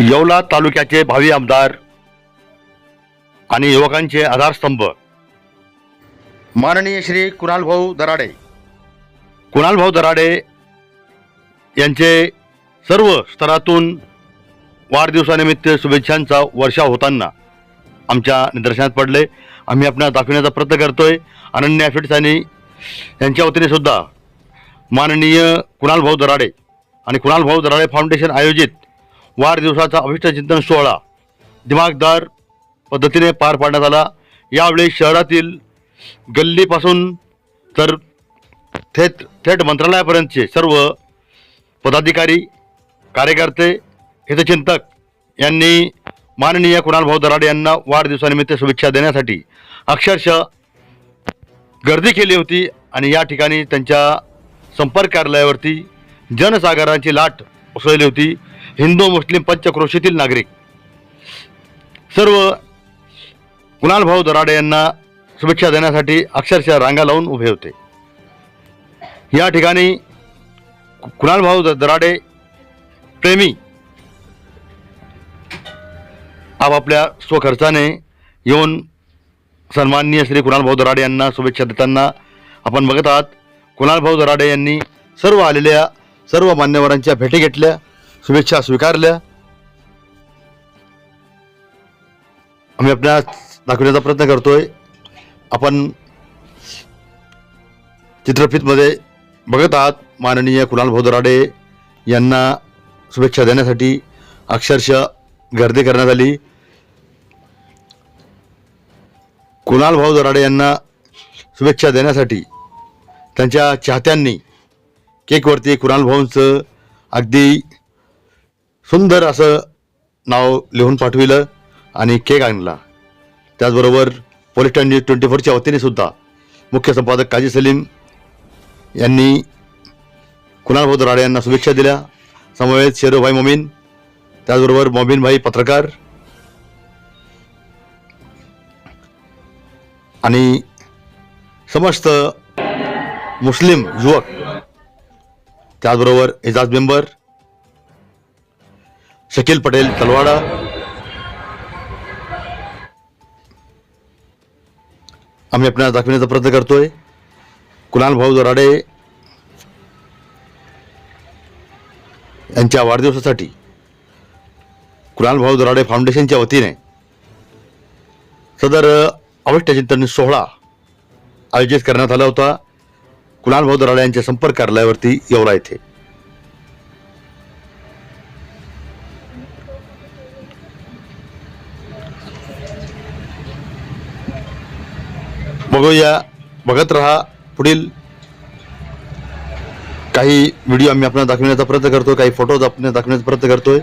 येवला तालुक्याचे भावी आमदार आणि युवकांचे आधारस्तंभ. माननीय श्री कुणालभाऊ दराडे. कुणालभाऊ दराडे यांचे सर्व स्तरातून वाढदिवसानिमित्त शुभेच्छांचा वर्षाव होताना आमच्या निदर्शनात पडले. आम्ही आपणास दाखवण्याचा प्रयत्न करतोय. अनन्या फिट्स आणि यांच्या वतीने सुद्धा माननीय कुणालभाऊ दराडे आणि कुणालभाऊ दराडे फाउंडेशन आयोजित वाढदिवसाचा अभिष्ट चिंतन सोहळा दिमागदार पद्धतीने पार पाडण्यात आला. यावेळी शहरातील गल्लीपासून तर थेट थेट मंत्रालयापर्यंतचे सर्व पदाधिकारी कार्यकर्ते हितचिंतक यांनी माननीय कुणालभाऊ दराडे यांना वाढदिवसानिमित्त शुभेच्छा देण्यासाठी अक्षरशः गर्दी केली होती आणि या ठिकाणी त्यांच्या संपर्क कार्यालयावरती जनसागरांची लाट उसळली होती. हिंदू मुस्लिम पंचक्रोशीतील नागरिक. सर्व कुणाल भाऊ दराडे यांना शुभेच्छा देण्यासाठी अक्षरशः रांगा लावून उभे होते. या ठिकाणी कुणाल भाऊ दराडे प्रेमी आपापल्या स्वखर्चाने येऊन सन्माननीय श्री कुणालभाऊ दराडे यांना शुभेच्छा देताना आपण बघत आहात कुणालभाऊ दराडे यांनी सर्व आलेल्या सर्व मान्यवरांच्या भेटी घेतल्या. शुभेच्छा स्वीकारल्या. आम्ही आपल्या दाखवण्याचा प्रयत्न करतोय. आपण चित्रफितमध्ये बघत आहात माननीय कुणाल भोदराडे यांना शुभेच्छा देण्यासाठी अक्षरशः गर्दी करण्यात आली. कुणाल भाऊ दराडे यांना शुभेच्छा देण्यासाठी त्यांच्या चाहत्यांनी केकवरती कुणाल भाऊंचं अगदी सुंदर असं नाव लिहून पाठविलं आणि केक आणला. त्याचबरोबर पोलीस स्टँड ट्वेंटी फोरच्या वतीने सुद्धा मुख्य संपादक काजी सलीम यांनी कुणाल भाऊ राडे यांना शुभेच्छा दिल्या. समवेत शेरूभाई मोमीन त्याचबरोबर मोमीनभाई पत्रकार आणि समस्त मुस्लिम युवक त्याचबरोबर एजाज मेंबर शकील पटेल तलवाडा. आम्ही आपल्याला दाखविण्याचा प्रयत्न करतोय. कुणाल भाऊ दराडे यांच्या वाढदिवसासाठी कुणाल भाऊ दराडे फाउंडेशनच्या वतीने सदर अवष्ट चिंतन सोहळा आयोजित करण्यात आला होता. कुणाल भाऊ दराडे यांच्या संपर्क कार्यालयावरती येवला येथे बघूया. बघत राहा. पुढील काही व्हिडिओ आम्ही आपल्याला दाखवण्याचा प्रयत्न करतो काही फोटोज आपण दाखवण्याचा प्रयत्न करतोय.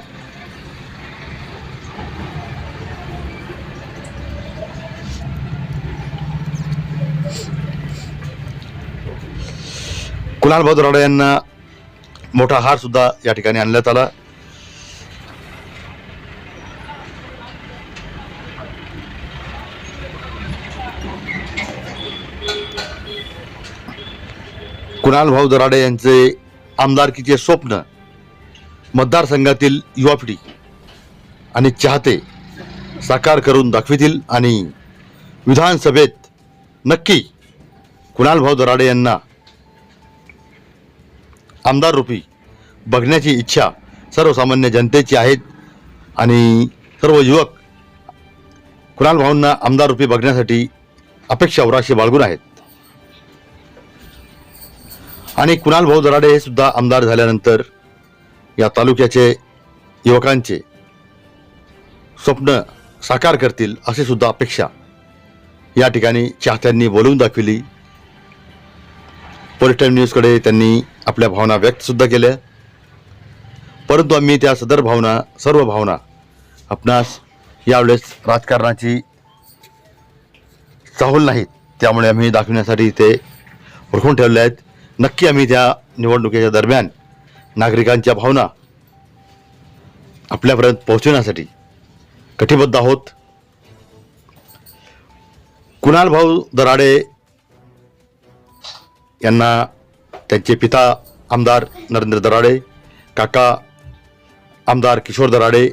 कुणाल भाऊ दराडे यांना मोठा हार सुद्धा या ठिकाणी आणण्यात आला. कुणाल भाऊ दराडे यांचे आमदारकीचे स्वप्न मतदारसंघातील युवा पिढी आणि चाहते साकार करून दाखवितील आणि विधानसभेत नक्की कुणाल भाऊ दराडे यांना आमदार रूपी बघण्याची इच्छा सर्वसामान्य जनतेची आहेत आणि सर्व युवक कुणाल भाऊंना आमदार रूपी बघण्यासाठी अपेक्षा उराशी बाळगून आहेत. आणि कुणाल भाऊ दराडे हे सुद्धा आमदार झाल्यानंतर या तालुक्याचे युवकांचे स्वप्न साकार करतील अशी सुद्धा अपेक्षा या ठिकाणी चाहत्यांनी बोलवून दाखविली. पोलीस टाईम न्यूजकडे त्यांनी आपल्या भावना व्यक्तसुद्धा केल्या. परंतु आम्ही त्या सदर भावना सर्व भावना आपणास यावेळेस राजकारणाची चाहूल नाहीत. त्यामुळे आम्ही दाखवण्यासाठी ते रोखून ठेवले आहेत. नक्की आम्ही त्या निवडणुकीच्या दरम्यान नागरिकांच्या भावना आपल्यापर्यंत पोहोचवण्यासाठी कटिबद्ध आहोत. कुणाल भाऊ दराडे यांना त्यांचे पिता आमदार नरेंद्र दराडे काका आमदार किशोर दराडे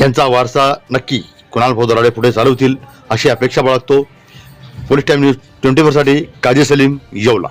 यांचा वारसा नक्की कुणाल भाऊ दराडे पुढे चालवतील अशी अपेक्षा बाळगतो. पोलीस टाईम न्यूज ट्वेंटी फोरसाठी काजी सलीम येवला.